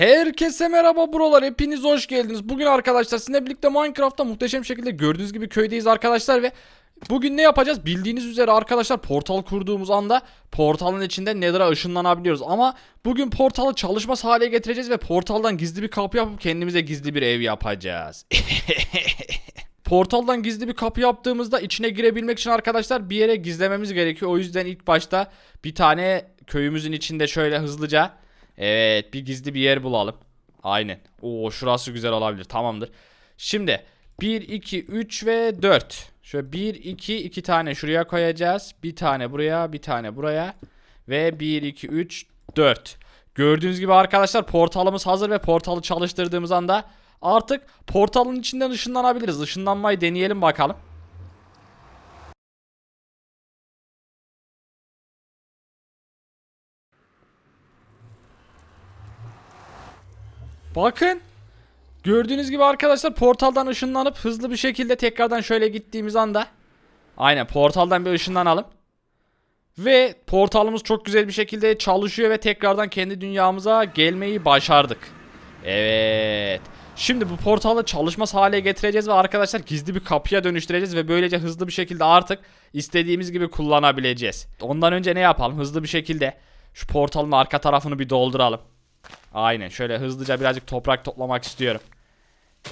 Herkese merhaba buralar hepiniz hoş geldiniz. Bugün arkadaşlar sizinle birlikte Minecraft'ta muhteşem şekilde gördüğünüz gibi köydeyiz arkadaşlar ve bugün ne yapacağız? Bildiğiniz üzere arkadaşlar portal kurduğumuz anda portalın içinde Nether'a ışınlanabiliyoruz. Ama bugün portalı çalışmaz hale getireceğiz ve portaldan gizli bir kapı yapıp kendimize gizli bir ev yapacağız. Portaldan gizli bir kapı yaptığımızda içine girebilmek için arkadaşlar bir yere gizlememiz gerekiyor. O yüzden ilk başta bir tane köyümüzün içinde şöyle hızlıca evet bir gizli bir yer bulalım. Aynen. Oo şurası güzel olabilir. Tamamdır. Şimdi 1 2 3 ve 4. Şöyle 1 2 2 tane şuraya koyacağız. Bir tane buraya, bir tane buraya ve 1 2 3 4. Gördüğünüz gibi arkadaşlar portalımız hazır ve portalı çalıştırdığımız anda artık portalın içinden ışınlanabiliriz. Işınlanmayı deneyelim bakalım. Bakın. Gördüğünüz gibi arkadaşlar portaldan ışınlanıp hızlı bir şekilde tekrardan şöyle gittiğimiz anda Aynen portaldan bir ışınlanalım. Ve portalımız çok güzel bir şekilde çalışıyor ve tekrardan kendi dünyamıza gelmeyi başardık. Evet. Şimdi bu portalı çalışmaz hale getireceğiz ve arkadaşlar gizli bir kapıya dönüştüreceğiz ve böylece hızlı bir şekilde artık istediğimiz gibi kullanabileceğiz. Ondan önce ne yapalım? Hızlı bir şekilde şu portalın arka tarafını bir dolduralım. Aynen şöyle hızlıca birazcık toprak toplamak istiyorum.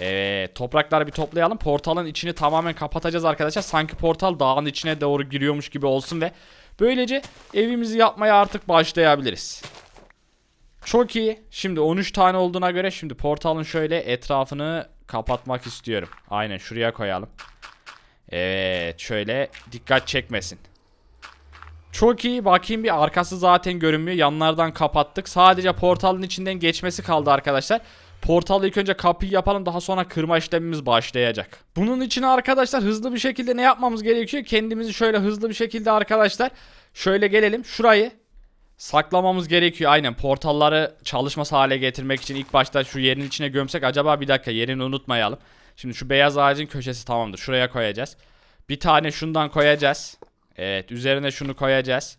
Evet toprakları bir toplayalım. Portalın içini tamamen kapatacağız arkadaşlar. Sanki portal dağın içine doğru giriyormuş gibi olsun ve böylece evimizi yapmaya artık başlayabiliriz. Çok iyi. Şimdi 13 tane olduğuna göre şimdi portalın şöyle etrafını kapatmak istiyorum. Aynen şuraya koyalım. Evet şöyle dikkat çekmesin. Çok iyi. Bakayım bir arkası zaten görünmüyor. Yanlardan kapattık. Sadece portalın içinden geçmesi kaldı arkadaşlar. Portalı ilk önce kapıyı yapalım daha sonra kırma işlemimiz başlayacak. Bunun için arkadaşlar hızlı bir şekilde ne yapmamız gerekiyor? Kendimizi şöyle hızlı bir şekilde arkadaşlar şöyle gelelim. Şurayı saklamamız gerekiyor. Aynen portalları çalışması hale getirmek için ilk başta şu yerin içine gömsek acaba bir dakika yerini unutmayalım. Şimdi şu beyaz ağacın köşesi tamamdır. Şuraya koyacağız. Bir tane şundan koyacağız. Evet üzerine şunu koyacağız.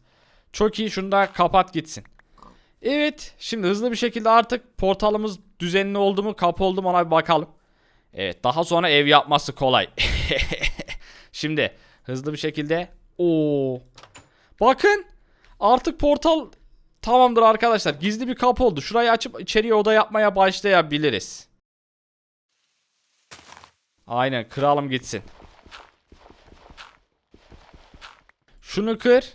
Çok iyi şunu da kapat gitsin. Evet şimdi hızlı bir şekilde artık portalımız düzenli oldu mu kapı oldu mu ona bir bakalım. Evet daha sonra ev yapması kolay. şimdi hızlı bir şekilde. Oo. Bakın artık portal tamamdır arkadaşlar. Gizli bir kapı oldu. Şurayı açıp içeriye oda yapmaya başlayabiliriz. Aynen kıralım gitsin. Şunu kır.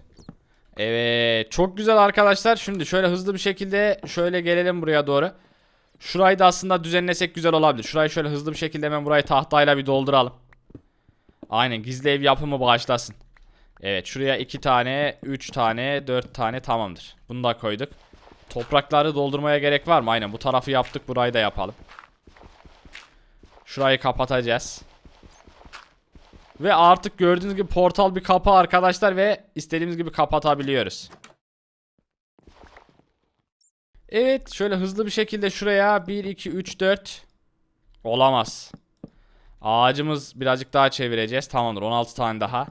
Evet çok güzel arkadaşlar. Şimdi şöyle hızlı bir şekilde şöyle gelelim buraya doğru. Şurayı da aslında düzenlesek güzel olabilir. Şurayı şöyle hızlı bir şekilde hemen burayı tahtayla bir dolduralım. Aynen gizli ev yapımı başlasın. Evet şuraya 2 tane, 3 tane, 4 tane tamamdır. Bunu da koyduk. Toprakları doldurmaya gerek var mı? Aynen bu tarafı yaptık burayı da yapalım. Şurayı kapatacağız. Ve artık gördüğünüz gibi portal bir kapı arkadaşlar ve istediğimiz gibi kapatabiliyoruz. Evet şöyle hızlı bir şekilde şuraya 1 2 3 4 olamaz. Ağacımız birazcık daha çevireceğiz. Tamamdır 16 tane daha.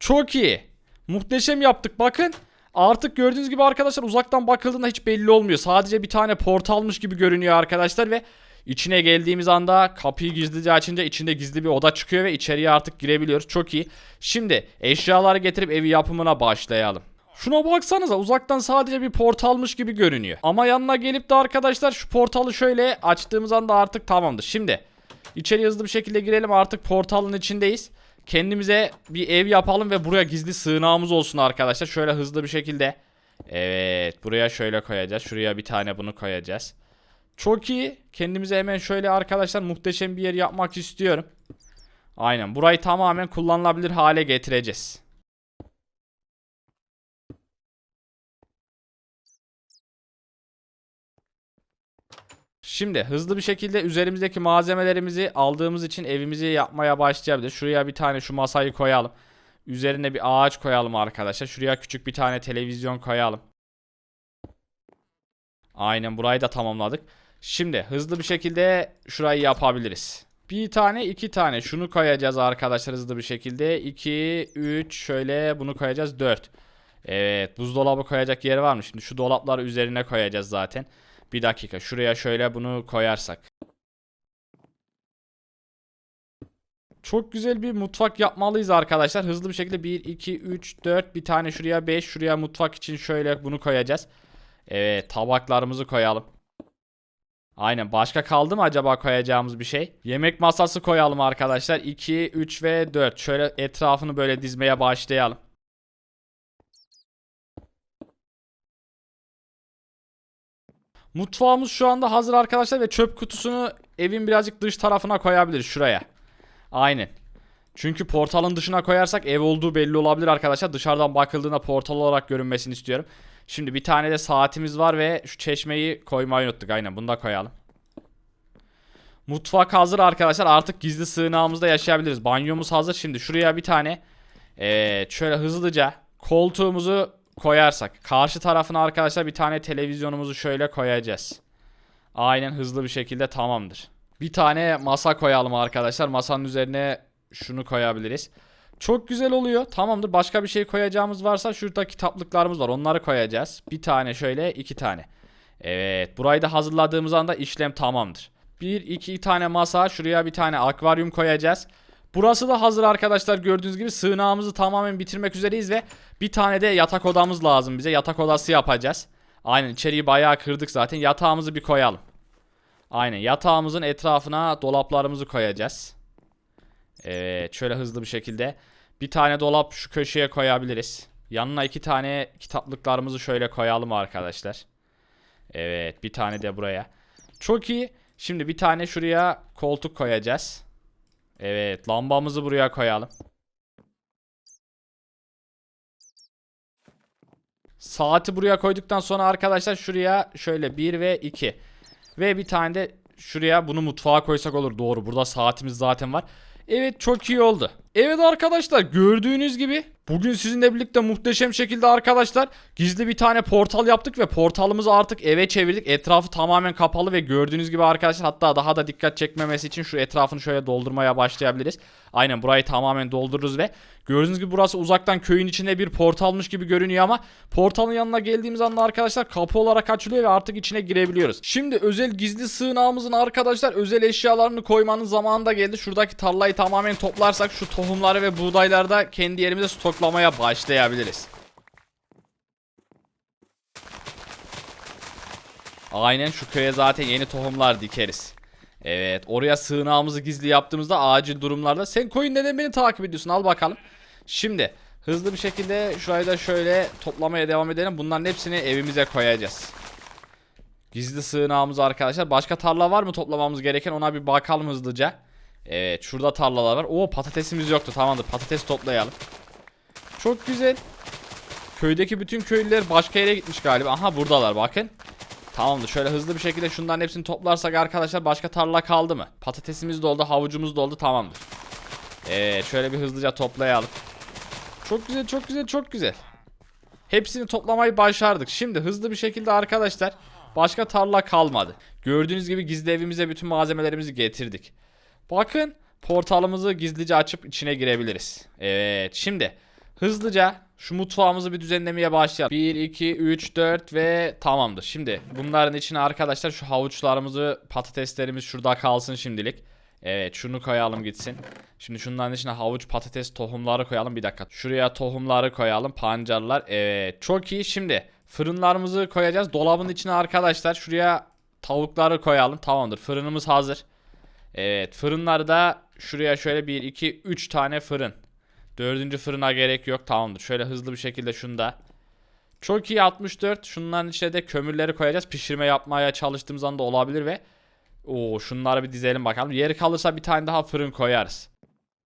Çok iyi. Muhteşem yaptık bakın. Artık gördüğünüz gibi arkadaşlar uzaktan bakıldığında hiç belli olmuyor. Sadece bir tane portalmış gibi görünüyor arkadaşlar ve İçine geldiğimiz anda kapıyı gizlice açınca içinde gizli bir oda çıkıyor ve içeriye artık girebiliyoruz. Çok iyi. Şimdi eşyaları getirip evi yapımına başlayalım. Şuna baksanıza uzaktan sadece bir portalmış gibi görünüyor. Ama yanına gelip de arkadaşlar şu portalı şöyle açtığımız anda artık tamamdır. Şimdi içeri hızlı bir şekilde girelim artık portalın içindeyiz. Kendimize bir ev yapalım ve buraya gizli sığınağımız olsun arkadaşlar. Şöyle hızlı bir şekilde. Evet buraya şöyle koyacağız. Şuraya bir tane bunu koyacağız. Çok iyi. Kendimize hemen şöyle arkadaşlar muhteşem bir yer yapmak istiyorum. Aynen. Burayı tamamen kullanılabilir hale getireceğiz. Şimdi hızlı bir şekilde üzerimizdeki malzemelerimizi aldığımız için evimizi yapmaya başlayabiliriz. Şuraya bir tane şu masayı koyalım. Üzerine bir ağaç koyalım arkadaşlar. Şuraya küçük bir tane televizyon koyalım. Aynen burayı da tamamladık. Şimdi hızlı bir şekilde şurayı yapabiliriz. Bir tane iki tane şunu koyacağız arkadaşlar hızlı bir şekilde. 2 3 şöyle bunu koyacağız 4. Evet buzdolabı koyacak yer var mı? Şimdi şu dolapları üzerine koyacağız zaten. Bir dakika şuraya şöyle bunu koyarsak. Çok güzel bir mutfak yapmalıyız arkadaşlar. Hızlı bir şekilde 1, 2, 3, 4 bir tane şuraya 5 şuraya mutfak için şöyle bunu koyacağız. Evet tabaklarımızı koyalım. Aynen başka kaldı mı acaba koyacağımız bir şey? Yemek masası koyalım arkadaşlar. 2, 3 ve 4. Şöyle etrafını böyle dizmeye başlayalım. Mutfağımız şu anda hazır arkadaşlar ve çöp kutusunu evin birazcık dış tarafına koyabiliriz şuraya. Aynen. Çünkü portalın dışına koyarsak ev olduğu belli olabilir arkadaşlar. Dışarıdan bakıldığında portal olarak görünmesini istiyorum. Şimdi bir tane de saatimiz var ve şu çeşmeyi koymayı unuttuk. Aynen bunu da koyalım. Mutfak hazır arkadaşlar. Artık gizli sığınağımızda yaşayabiliriz. Banyomuz hazır. Şimdi şuraya bir tane evet, şöyle hızlıca koltuğumuzu koyarsak. Karşı tarafına arkadaşlar bir tane televizyonumuzu şöyle koyacağız. Aynen hızlı bir şekilde tamamdır. Bir tane masa koyalım arkadaşlar. Masanın üzerine şunu koyabiliriz. Çok güzel oluyor. Tamamdır. Başka bir şey koyacağımız varsa şurada kitaplıklarımız var. Onları koyacağız. Bir tane şöyle iki tane. Evet. Burayı da hazırladığımız anda işlem tamamdır. Bir iki tane masa. Şuraya bir tane akvaryum koyacağız. Burası da hazır arkadaşlar. Gördüğünüz gibi sığınağımızı tamamen bitirmek üzereyiz ve bir tane de yatak odamız lazım bize. Yatak odası yapacağız. Aynen içeriği bayağı kırdık zaten. Yatağımızı bir koyalım. Aynen yatağımızın etrafına dolaplarımızı koyacağız. Evet şöyle hızlı bir şekilde. Bir tane dolap şu köşeye koyabiliriz. Yanına iki tane kitaplıklarımızı şöyle koyalım arkadaşlar. Evet bir tane de buraya. Çok iyi. Şimdi bir tane şuraya koltuk koyacağız. Evet lambamızı buraya koyalım. Saati buraya koyduktan sonra arkadaşlar şuraya şöyle 1 ve 2. Ve bir tane de şuraya bunu mutfağa koysak olur. Doğru burada saatimiz zaten var. Evet çok iyi oldu. Evet arkadaşlar gördüğünüz gibi bugün sizinle birlikte muhteşem şekilde arkadaşlar gizli bir tane portal yaptık ve portalımızı artık eve çevirdik. Etrafı tamamen kapalı ve gördüğünüz gibi arkadaşlar hatta daha da dikkat çekmemesi için şu etrafını şöyle doldurmaya başlayabiliriz. Aynen burayı tamamen doldururuz ve gördüğünüz gibi burası uzaktan köyün içinde bir portalmış gibi görünüyor ama portalın yanına geldiğimiz anda arkadaşlar kapı olarak açılıyor ve artık içine girebiliyoruz. Şimdi özel gizli sığınağımızın arkadaşlar özel eşyalarını koymanın zamanı da geldi. Şuradaki tarlayı tamamen toplarsak şu tohumları ve buğdayları da kendi yerimize stoklamaya başlayabiliriz. Aynen şu köye zaten yeni tohumlar dikeriz. Evet oraya sığınağımızı gizli yaptığımızda acil durumlarda sen koyun neden beni takip ediyorsun al bakalım. Şimdi hızlı bir şekilde şurayı da şöyle toplamaya devam edelim. Bunların hepsini evimize koyacağız. Gizli sığınağımız arkadaşlar. Başka tarla var mı toplamamız gereken ona bir bakalım hızlıca. Evet şurada tarlalar var. Oo patatesimiz yoktu tamamdır patates toplayalım. Çok güzel. Köydeki bütün köylüler başka yere gitmiş galiba. Aha buradalar bakın. Tamamdır şöyle hızlı bir şekilde şunların hepsini toplarsak arkadaşlar başka tarla kaldı mı? Patatesimiz de oldu havucumuz da oldu tamamdır. Evet şöyle bir hızlıca toplayalım. Çok güzel çok güzel çok güzel. Hepsini toplamayı başardık. Şimdi hızlı bir şekilde arkadaşlar başka tarla kalmadı. Gördüğünüz gibi gizli evimize bütün malzemelerimizi getirdik. Bakın portalımızı gizlice açıp içine girebiliriz. Evet şimdi hızlıca şu mutfağımızı bir düzenlemeye başlayalım. 1, 2, 3, 4 ve tamamdır. Şimdi bunların içine arkadaşlar şu havuçlarımızı patateslerimiz şurada kalsın şimdilik. Evet şunu koyalım gitsin. Şimdi şunların içine havuç patates tohumları koyalım. Bir dakika. Şuraya tohumları koyalım. Pancarlar. Evet çok iyi. Şimdi fırınlarımızı koyacağız. Dolabın içine arkadaşlar şuraya tavukları koyalım. Tamamdır. Fırınımız hazır. Evet fırınları da şuraya şöyle 1, 2, 3 tane fırın. Dördüncü fırına gerek yok. Tamamdır. Şöyle hızlı bir şekilde şunda. Çok iyi 64. Şunların içine de kömürleri koyacağız. Pişirme yapmaya çalıştığımız anda olabilir ve Oo şunları bir dizelim bakalım. Yeri kalırsa bir tane daha fırın koyarız.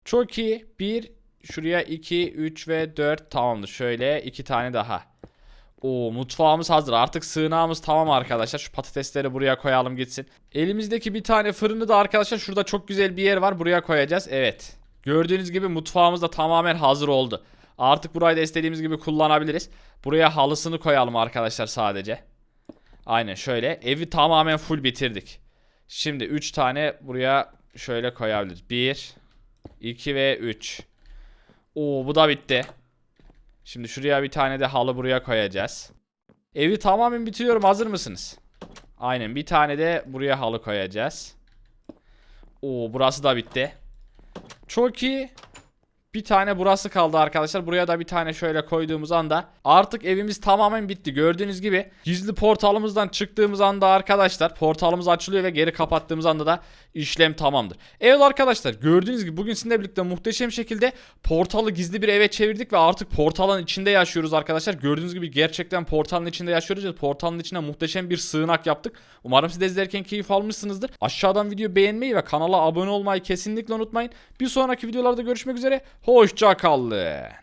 Çok iyi. 1 şuraya 2 3 ve 4 tamamdır. Şöyle 2 tane daha. Oo mutfağımız hazır. Artık sığınağımız tamam arkadaşlar. Şu patatesleri buraya koyalım gitsin. Elimizdeki bir tane fırını da arkadaşlar şurada çok güzel bir yer var. Buraya koyacağız. Evet. Gördüğünüz gibi mutfağımız da tamamen hazır oldu. Artık burayı da istediğimiz gibi kullanabiliriz. Buraya halısını koyalım arkadaşlar sadece. Aynen şöyle. Evi tamamen full bitirdik. Şimdi 3 tane buraya şöyle koyabiliriz. 1, 2 ve 3. Oo bu da bitti. Şimdi şuraya bir tane de halı buraya koyacağız. Evi tamamen bitiriyorum. Hazır mısınız? Aynen bir tane de buraya halı koyacağız. Oo burası da bitti. Çok iyi. Bir tane burası kaldı arkadaşlar. Buraya da bir tane şöyle koyduğumuz anda artık evimiz tamamen bitti. Gördüğünüz gibi gizli portalımızdan çıktığımız anda arkadaşlar portalımız açılıyor ve geri kapattığımız anda da işlem tamamdır. Evet arkadaşlar gördüğünüz gibi bugün sizinle birlikte muhteşem şekilde portalı gizli bir eve çevirdik ve artık portalın içinde yaşıyoruz arkadaşlar. Gördüğünüz gibi gerçekten portalın içinde yaşıyoruz ve portalın içine muhteşem bir sığınak yaptık. Umarım siz de izlerken keyif almışsınızdır. Aşağıdan videoyu beğenmeyi ve kanala abone olmayı kesinlikle unutmayın. Bir sonraki videolarda görüşmek üzere. Hoşça kalın.